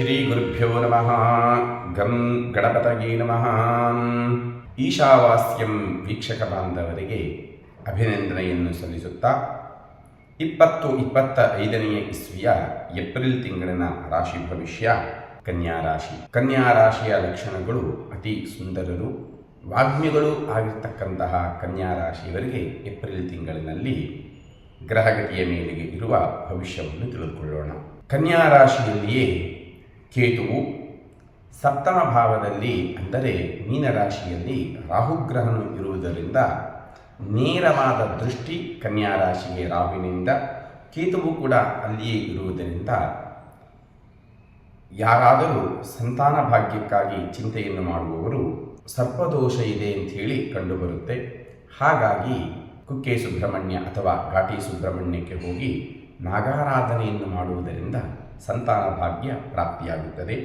ಶ್ರೀ ಗುರುಭ್ಯೋ ನಮಃ ಗಂ ಗಣಪತಗೇ ನಮಃ ಈಶಾವಾಸ್ಯಂ ವೀಕ್ಷಕ ಬಾಂಧವರಿಗೆ ಅಭಿನಂದನೆಯನ್ನು ಸಲ್ಲಿಸುತ್ತಾ, ಇಪ್ಪತ್ತು ಇಪ್ಪತ್ತ ಐದನೆಯ ಇಸ್ವಿಯ ಏಪ್ರಿಲ್ ತಿಂಗಳಿನ ರಾಶಿ ಭವಿಷ್ಯ, ಕನ್ಯಾ ರಾಶಿ. ಕನ್ಯಾ ರಾಶಿಯ ಲಕ್ಷಣಗಳು ಅತಿ ಸುಂದರರು. ವಾಗ್ಮಿಗಳು ಆಗಿರ್ತಕ್ಕಂತಹ ಕನ್ಯಾ ರಾಶಿಯವರಿಗೆ ಏಪ್ರಿಲ್ ತಿಂಗಳಿನಲ್ಲಿ ಗ್ರಹಗತಿಯ ಮೇಲೆಗೆ ಇರುವ ಭವಿಷ್ಯವನ್ನು ತಿಳಿದುಕೊಳ್ಳೋಣ. ಕನ್ಯಾ ರಾಶಿಯಲ್ಲಿಯೇ ಕೇತುವು ಸಪ್ತಮ ಭಾವದಲ್ಲಿ ಅಂದರೆ ಮೀನರಾಶಿಯಲ್ಲಿ ರಾಹುಗ್ರಹನು ಇರುವುದರಿಂದ ನೇರವಾದ ದೃಷ್ಟಿ ಕನ್ಯಾ ರಾಶಿಗೆ ರಾಹುವಿನಿಂದ, ಕೇತುವು ಕೂಡ ಅಲ್ಲಿಯೇ ಇರುವುದರಿಂದ ಯಾರಾದರೂ ಸಂತಾನ ಭಾಗ್ಯಕ್ಕಾಗಿ ಚಿಂತೆಯನ್ನು ಮಾಡುವವರು ಸರ್ಪದೋಷ ಇದೆ ಅಂತ ಹೇಳಿ ಕಂಡುಬರುತ್ತೆ. ಹಾಗಾಗಿ ಕುಕ್ಕೆ ಸುಬ್ರಹ್ಮಣ್ಯ ಅಥವಾ ಘಾಟಿ ಸುಬ್ರಹ್ಮಣ್ಯಕ್ಕೆ ಹೋಗಿ ನಾಗಾರಾಧನೆಯನ್ನು ಮಾಡುವುದರಿಂದ ಸಂತಾನ ಭಾಗ್ಯ ಪ್ರಾಪ್ತಿಯಾಗುತ್ತದೆ.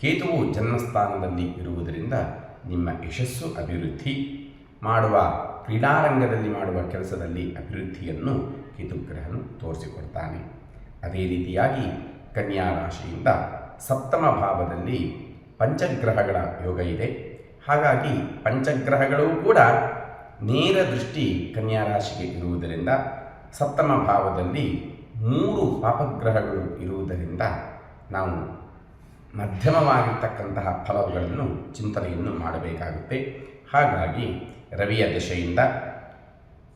ಕೇತುವು ಜನ್ಮಸ್ಥಾನದಲ್ಲಿ ಇರುವುದರಿಂದ ನಿಮ್ಮ ಯಶಸ್ಸು ಅಭಿವೃದ್ಧಿ ಮಾಡುವ ಕ್ರೀಡಾರಂಗದಲ್ಲಿ ಮಾಡುವ ಕೆಲಸದಲ್ಲಿ ಅಭಿವೃದ್ಧಿಯನ್ನು ಕೇತುಗ್ರಹನು ತೋರಿಸಿಕೊಡ್ತಾನೆ. ಅದೇ ರೀತಿಯಾಗಿ ಕನ್ಯಾ ರಾಶಿಯಿಂದ ಸಪ್ತಮ ಭಾವದಲ್ಲಿ ಪಂಚಗ್ರಹಗಳ ಯೋಗ ಇದೆ. ಹಾಗಾಗಿ ಪಂಚಗ್ರಹಗಳು ಕೂಡ ನೇರ ದೃಷ್ಟಿ ಕನ್ಯಾ ರಾಶಿಗೆ ಇರುವುದರಿಂದ ಸಪ್ತಮ ಭಾವದಲ್ಲಿ ಮೂರು ಪಾಪಗ್ರಹಗಳು ಇರುವುದರಿಂದ ನಾವು ಮಧ್ಯಮವಾಗಿರ್ತಕ್ಕಂತಹ ಫಲಗಳನ್ನು ಚಿಂತನೆಯನ್ನು ಮಾಡಬೇಕಾಗುತ್ತೆ. ಹಾಗಾಗಿ ರವಿಯ ದಶೆಯಿಂದ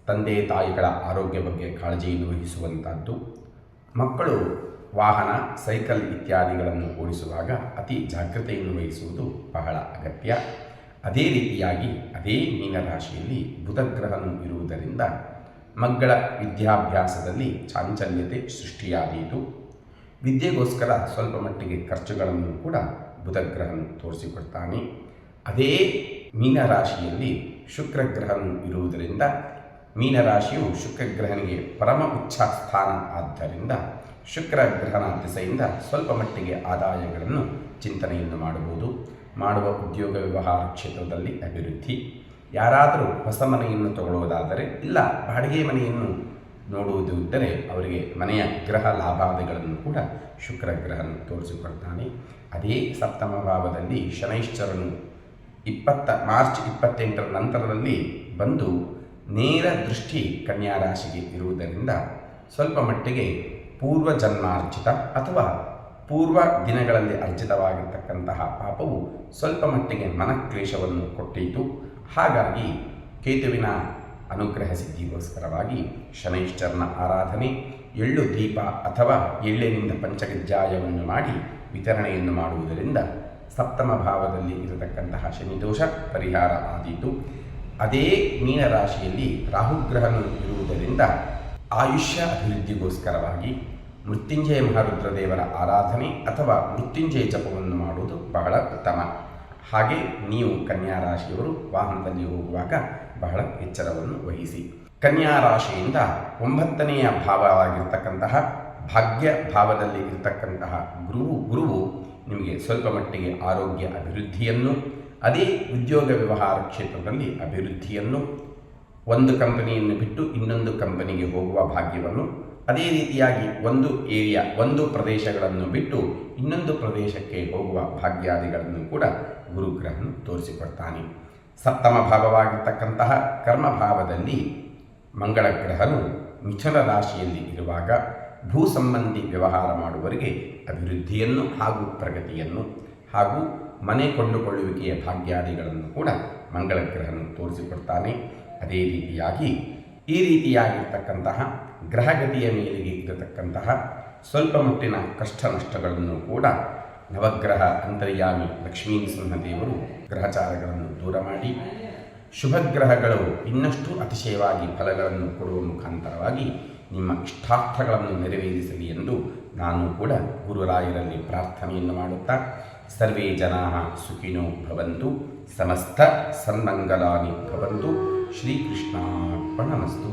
ತಂದೆ ತಾಯಿಗಳ ಆರೋಗ್ಯ ಬಗ್ಗೆ ಕಾಳಜಿಯನ್ನು ವಹಿಸುವಂಥದ್ದು ಮಕ್ಕಳು ವಾಹನ, ಸೈಕಲ್ ಇತ್ಯಾದಿಗಳನ್ನು ಓಡಿಸುವಾಗ ಅತಿ ಜಾಗ್ರತೆಯನ್ನು ವಹಿಸುವುದು ಬಹಳ ಅಗತ್ಯ. ಅದೇ ರೀತಿಯಾಗಿ ಅದೇ ಮೀನರಾಶಿಯಲ್ಲಿ ಬುಧಗ್ರಹನು ಇರುವುದರಿಂದ ಮಕ್ಕಳ ವಿದ್ಯಾಭ್ಯಾಸದಲ್ಲಿ ಚಾಂಚಲ್ಯತೆ ಸೃಷ್ಟಿಯಾದೀತು. ವಿದ್ಯೆಗೋಸ್ಕರ ಸ್ವಲ್ಪ ಮಟ್ಟಿಗೆ ಖರ್ಚುಗಳನ್ನು ಕೂಡ ಬುಧಗ್ರಹನು ತೋರಿಸಿಕೊಡ್ತಾನೆ. ಅದೇ ಮೀನರಾಶಿಯಲ್ಲಿ ಶುಕ್ರಗ್ರಹನು ಇರುವುದರಿಂದ ಮೀನರಾಶಿಯು ಶುಕ್ರಗ್ರಹನಿಗೆ ಪರಮ ಸ್ಥಾನ ಆದ್ದರಿಂದ ಶುಕ್ರಗ್ರಹನ ದಿಸೆಯಿಂದ ಸ್ವಲ್ಪ ಮಟ್ಟಿಗೆ ಆದಾಯಗಳನ್ನು ಚಿಂತನೆಯನ್ನು ಮಾಡಬಹುದು. ಮಾಡುವ ಉದ್ಯೋಗ ವ್ಯವಹಾರ ಕ್ಷೇತ್ರದಲ್ಲಿ ಅಭಿವೃದ್ಧಿ. ಯಾರಾದರೂ ಹೊಸ ಮನೆಯನ್ನು ತಗೊಳ್ಳುವುದಾದರೆ ಇಲ್ಲ, ಬಾಡಿಗೆ ಮನೆಯನ್ನು ನೋಡುವುದು ಇದ್ದರೆ ಅವರಿಗೆ ಮನೆಯ ಗ್ರಹ ಲಾಭಾದಿಗಳನ್ನು ಕೂಡ ಶುಕ್ರ ಗ್ರಹನು ತೋರಿಸಿಕೊಡ್ತಾನೆ. ಅದೇ ಸಪ್ತಮ ಭಾವದಲ್ಲಿ ಶನೈಶ್ಚರನು ಇಪ್ಪತ್ತ, ಮಾರ್ಚ್ ಇಪ್ಪತ್ತೆಂಟರ ನಂತರದಲ್ಲಿ ಬಂದು ನೇರ ದೃಷ್ಟಿ ಕನ್ಯಾ ರಾಶಿಗೆ ಇರುವುದರಿಂದ ಸ್ವಲ್ಪ ಮಟ್ಟಿಗೆ ಪೂರ್ವ ಜನ್ಮಾರ್ಜಿತ ಅಥವಾ ಪೂರ್ವ ದಿನಗಳಲ್ಲಿ ಅರ್ಜಿತವಾಗಿರ್ತಕ್ಕಂತಹ ಪಾಪವು ಸ್ವಲ್ಪ ಮಟ್ಟಿಗೆ ಮನಕ್ಲೇಶವನ್ನು ಕೊಟ್ಟಿತು. ಹಾಗಾಗಿ ಕೇತುವಿನ ಅನುಗ್ರಹ ಸಿದ್ಧಿಗೋಸ್ಕರವಾಗಿ ಶನೈಶ್ಚರನ ಆರಾಧನೆ, ಎಳ್ಳು ದೀಪ ಅಥವಾ ಎಳ್ಳಿನಿಂದ ಪಂಚಗಜ್ಜಾಯವನ್ನು ಮಾಡಿ ವಿತರಣೆಯನ್ನು ಮಾಡುವುದರಿಂದ ಸಪ್ತಮ ಭಾವದಲ್ಲಿ ಇರತಕ್ಕಂತಹ ಶನಿದೋಷ ಪರಿಹಾರ ಆದೀತು. ಅದೇ ಮೀನರಾಶಿಯಲ್ಲಿ ರಾಹುಗ್ರಹನು ಇರುವುದರಿಂದ ಆಯುಷ್ಯ ಅಭಿವೃದ್ಧಿಗೋಸ್ಕರವಾಗಿ ಮೃತ್ಯುಂಜಯ ಮಹಾರುದ್ರದೇವರ ಆರಾಧನೆ ಅಥವಾ ಮೃತ್ಯುಂಜಯ ಜಪವನ್ನು ಮಾಡುವುದು ಬಹಳ ಉತ್ತಮ. ಹಾಗೆ ನೀವು ಕನ್ಯಾ ರಾಶಿಯವರು ವಾಹನದಲ್ಲಿ ಹೋಗುವಾಗ ಬಹಳ ಎಚ್ಚರವನ್ನು ವಹಿಸಿ. ಕನ್ಯಾ ರಾಶಿಯಿಂದ ಒಂಬತ್ತನೆಯ ಭಾವವಾಗಿರ್ತಕ್ಕಂತಹ ಭಾಗ್ಯ ಭಾವದಲ್ಲಿ ಇರತಕ್ಕಂತಹ ಗುರುವು ಗುರುವು ನಿಮಗೆ ಸ್ವಲ್ಪ ಮಟ್ಟಿಗೆ ಆರೋಗ್ಯ ಅಭಿವೃದ್ಧಿಯನ್ನು, ಅದೇ ಉದ್ಯೋಗ ವ್ಯವಹಾರ ಕ್ಷೇತ್ರದಲ್ಲಿ ಅಭಿವೃದ್ಧಿಯನ್ನು, ಒಂದು ಕಂಪನಿಯನ್ನು ಬಿಟ್ಟು ಇನ್ನೊಂದು ಕಂಪನಿಗೆ ಹೋಗುವ ಭಾಗ್ಯವನ್ನು ಅದೇ ರೀತಿಯಾಗಿ ಒಂದು ಏರಿಯಾ ಒಂದು ಪ್ರದೇಶಗಳನ್ನು ಬಿಟ್ಟು ಇನ್ನೊಂದು ಪ್ರದೇಶಕ್ಕೆ ಹೋಗುವ ಭಾಗ್ಯಾದಿಗಳನ್ನು ಕೂಡ ಗುರುಗ್ರಹನು ತೋರಿಸಿಕೊಡ್ತಾನೆ. ಸಪ್ತಮ ಭಾವವಾಗಿರ್ತಕ್ಕಂತಹ ಮಂಗಳ ಗ್ರಹನು ಮಿಥುನ ರಾಶಿಯಲ್ಲಿ ಇರುವಾಗ ಭೂ ಸಂಬಂಧಿ ವ್ಯವಹಾರ ಮಾಡುವವರಿಗೆ ಅಭಿವೃದ್ಧಿಯನ್ನು ಹಾಗೂ ಪ್ರಗತಿಯನ್ನು ಹಾಗೂ ಮನೆ ಕೊಂಡುಕೊಳ್ಳುವಿಕೆಯ ಭಾಗ್ಯಾದಿಗಳನ್ನು ಕೂಡ ಮಂಗಳ ಗ್ರಹನು ತೋರಿಸಿಕೊಡ್ತಾನೆ. ಅದೇ ರೀತಿಯಾಗಿ ಈ ರೀತಿಯಾಗಿರ್ತಕ್ಕಂತಹ ಗ್ರಹಗತಿಯ ಮೇಲಿಗೆ ಇರತಕ್ಕಂತಹ ಸ್ವಲ್ಪ ಮಟ್ಟಿನ ಕಷ್ಟ ನಷ್ಟಗಳನ್ನು ಕೂಡ ನವಗ್ರಹ ಅಂತರ್ಯಾಮಿ ಲಕ್ಷ್ಮೀ ನರಸಿಂಹದೇವರು ಗ್ರಹಚಾರಗಳನ್ನು ದೂರ ಮಾಡಿ ಶುಭಗ್ರಹಗಳು ಇನ್ನಷ್ಟು ಅತಿಶಯವಾಗಿ ಫಲಗಳನ್ನು ಕೊಡುವ ಮುಖಾಂತರವಾಗಿ ನಿಮ್ಮ ಇಷ್ಟಾರ್ಥಗಳನ್ನು ನೆರವೇರಿಸಲಿ ಎಂದು ನಾನು ಕೂಡ ಗುರುರಾಯರಲ್ಲಿ ಪ್ರಾರ್ಥನೆಯನ್ನು ಮಾಡುತ್ತಾ, ಸರ್ವೇ ಜನಾ ಸುಖಿನೋ ಭವಂತು, ಸಮಸ್ತ ಸನ್ಮಂಗಲಾನಿ ಭವಂತು. శ్రీకృష్ణార్పణమస్తు